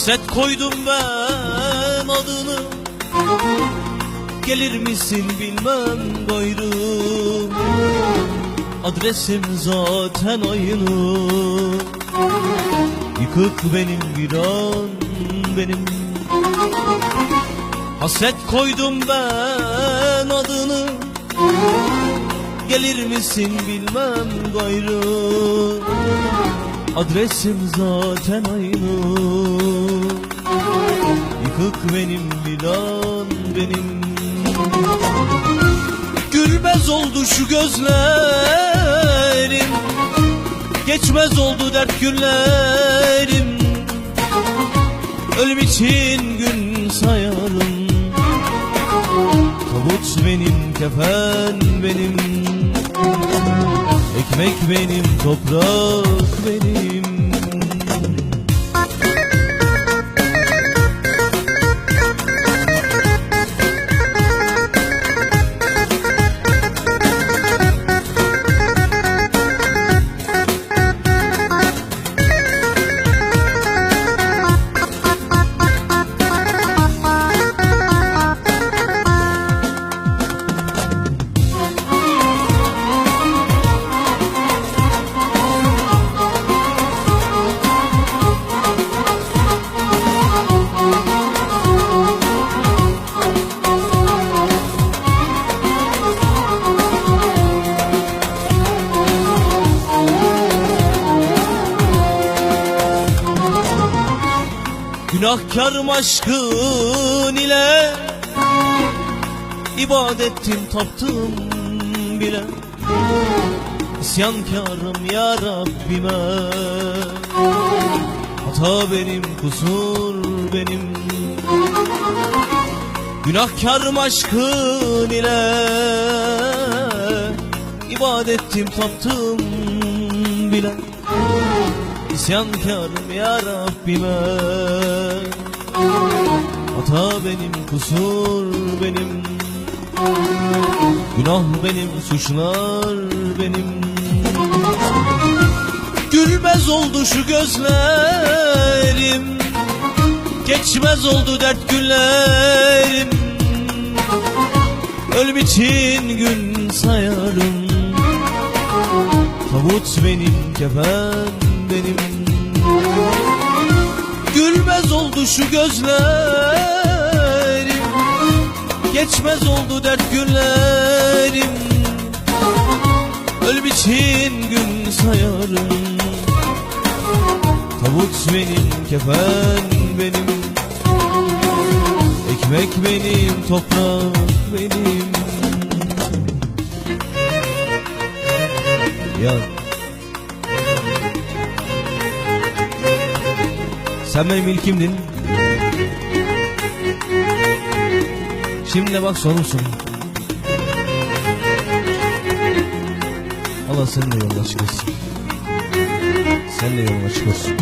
Hasret koydum ben adını. Gelir misin bilmem gayrı Adresim zaten aynı. Yıkık benim viran benim. Hasret koydum ben adını. Gelir misin bilmem gayrı Adresim zaten aynı. Yıkık benim viran benim. Gülmez oldu şu gözlerim. Geçmez oldu dert günlerim. Ölüm için gün sayarım. Tabut benim, kefen benim. Ekmek benim, toprak benim Günahkarım aşkın ile. İbadettim taptım bile. İsyankarım ya Rabbime. Hata benim kusur benim. Günahkarım aşkın ile. İbadettim taptım bile. İsyankarım ya Rabbime Hata benim, kusur benim. Günah benim, suçlar benim. Gülmez oldu şu gözlerim. Geçmez oldu dert günlerim. Ölüm için gün sayarım. Tabut benim, kefen benim. Gülmez oldu şu gözlerim Geçmez oldu dert günlerim. Ölüm için gün sayarım. Tabut benim, kefen benim. Ekmek benim, toprak benim. Ya. Sen benim ilkimdin. Şimdi bak sonumsun. Allah senin de yoluna çıkarsın. Sen de yoluna çıkarsın.